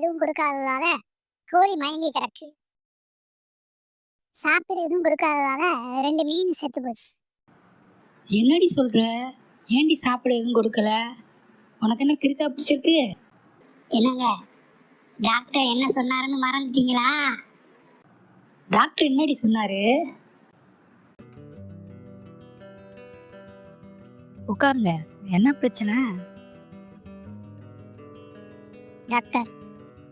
கொடுக்காததால கோழி மயங்கி கிடக்கு. சாப்பிட எதுவும் கொடுக்காததால ரெண்டு மீன் செத்து போச்சு. என்னடி சொல்ற? ஏண்டி சாப்பிட எதுவும் கொடுக்கல? உனக்கு என்ன கிறுக்கா பிடிச்சிருக்கு? என்னங்க? டாக்டர் என்ன சொன்னாருன்னு மறந்துட்டீங்களா? டாக்டர் என்னடி சொன்னாரு? உட்காருங்க. என்ன பிரச்சனை? டாக்டர்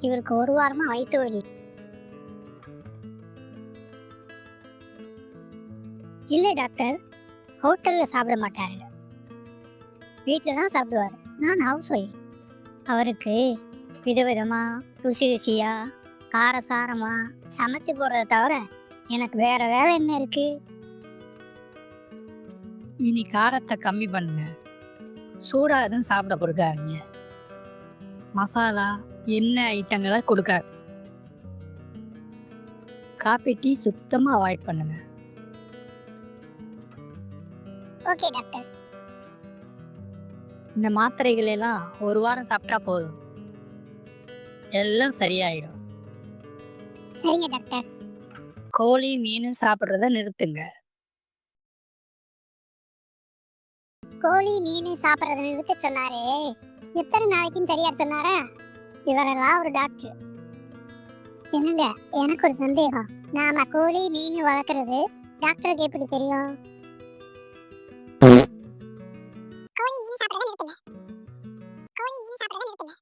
இவருக்கு ஒரு வாரமா வயிற்று வலி. இல்லை டாக்டர். ஹோட்டல்ல சாப்பிட மாட்டாரு. வீட்டில் தான் சாப்பிடுவார். நான் ஹவுஸ் ஒய்ஃப் அவருக்கு விதவிதமா ருசி ருசியாக காரசாரமா சமைச்சு போடுறத தவிர எனக்கு வேற வேலை என்ன இருக்கு? இனி காரத்தை கம்மி பண்ணுங்க. சூடாக எதுவும் சாப்பிட கொடுக்காதீங்க மசாலா எண்ணெய் ஐட்டங்களை கொடுக்காது காப்பி டீ சுத்தமாக அவாய்ட் பண்ணுங்க. Okay doctor. இந்த மாத்திரைகள் எல்லாம் ஒரு வாரம் சாப்பிட்டா போதும். எல்லாம் சரியாயிடும். சரிங்க டாக்டர். கோழி மீன் சாப்பிட்றத நிறுத்துங்க. கோழி மீன் சாப்பிட்றத நிறுத்த சொன்னாரே. எத்தனை நாளைக்குன்னு சரியா சொன்னாரா? இவரெல்லாம் ஒரு டாக்டர் என்னங்க எனக்கு ஒரு சந்தேகம். நாம கோழி மீன் வளர்க்கறது டாக்டருக்கு எப்படி தெரியும்? கோழி மீன் சாப்பிட்றத நிறுத்துங்க. கோழி மீன் சாப்பிட்றத நிறுத்துங்க.